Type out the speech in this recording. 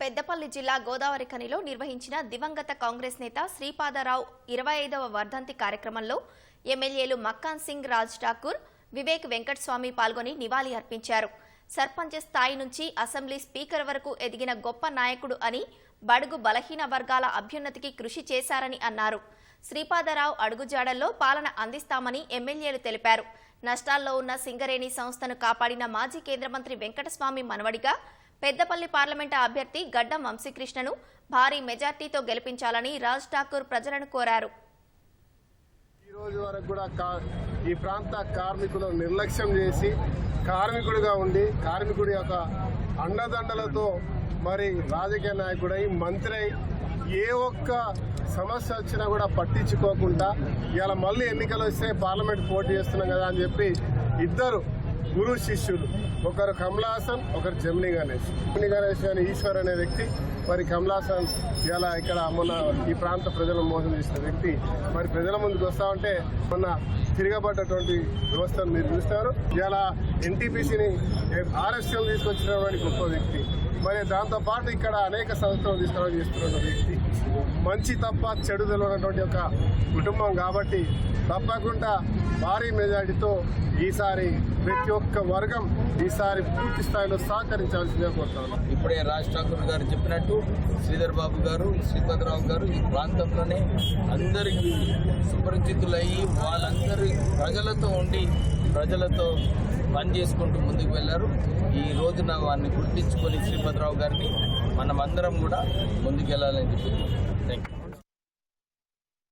పెద్దపల్లి జిల్లా గోదావరి ఖనిలో నిర్వహించిన దివంగత కాంగ్రెస్ నేత శ్రీపాదరావు ఇరవై ఐదవ వర్ధంతి కార్యక్రమంలో ఎమ్మెల్యేలు మక్కాన్ సింగ్ రాజ్ ఠాకూర్ వివేక్ వెంకటస్వామి పాల్గొని నివాళి అర్పించారు. సర్పంచ్ స్థాయి నుంచి అసెంబ్లీ స్పీకర్ వరకు ఎదిగిన గొప్ప నాయకుడు అని బడుగు బలహీన వర్గాల అభ్యున్నతికి కృషి చేశారని అన్నారు. శ్రీపాదరావు అడుగుజాడల్లో పాలన అందిస్తామని ఎమ్మెల్యేలు తెలిపారు. నష్టాల్లో ఉన్న సింగరేణి సంస్థను కాపాడిన మాజీ కేంద్ర మంత్రి వెంకటస్వామి మనవడిగా పెద్దపల్లి పార్లమెంటు అభ్యర్థి గడ్డం వంశీకృష్ణను భారీ మెజార్టీతో గెలిపించాలని రాజ్ ఠాకూర్ ప్రజలను కోరారు. ఈ రోజు వరకు కూడా కా- ఈ ప్రాంత కార్మికులు నిర్లక్ష్యం చేసి కార్మికుడిగా ఉండి కార్మికుడి యొక్క అండదండలతో మరి రాజకీయ నాయకుడై మంత్రి అయి ఏ ఒక్క సమస్య వచ్చినా కూడా పట్టించుకోకుండా ఇవాళ మళ్ళీ ఎన్నికలు వస్తే పార్లమెంట్ పోటీ చేస్తున్నాం కదా అని చెప్పి ఇద్దరు గురు శిష్యులు. ఒకరు కమలాసన్ ఒకరు జమిని గణేష్. జమిని గణేష్ అని ఈశ్వర్ అనే వ్యక్తి మరి కమలాసన్ ఇలా ఇక్కడ మొన్న ఈ ప్రాంత ప్రజలను మోసం చేసిన వ్యక్తి. మరి ప్రజల ముందుకు వస్తా ఉంటే మొన్న తిరగబడ్డటువంటి వ్యవస్థను మీరు చూస్తారు. ఇలా ఎన్టీపీసీని ఆర్ఎస్ఎల్ తీసుకొచ్చినటువంటి గొప్ప వ్యక్తి. మరి దాంతో పాటు ఇక్కడ అనేక సంస్థలు తీసుకురావడం చేస్తున్న వ్యక్తి. మంచి తప్ప చెడు తెలియనటువంటి ఒక కుటుంబం కాబట్టి తప్పకుండా భారీ మెజార్టీతో ఈసారి ప్రతి ఒక్క వర్గం ఈసారి పూర్తి స్థాయిలో సహకరించాల్సిందే కోరుతాను ఇప్పుడే రాజ్ ఠాకూర్ గారు చెప్పినట్టు శ్రీధర్ బాబు గారు శ్రీపతిరావు గారు ఈ ప్రాంతంలోనే అందరికీ సుపరిచితులయ్యి వాళ్ళందరి ప్రజలతో ఉండి ప్రజలతో పనిచేసుకుంటూ ముందుకు వెళ్ళారు. ఈ రోజున వారిని గుర్తించుకొని శ్రీపతిరావు గారిని మనమందరం కూడా ముందుకెళ్ళాలని చెప్పి థ్యాంక్ యూ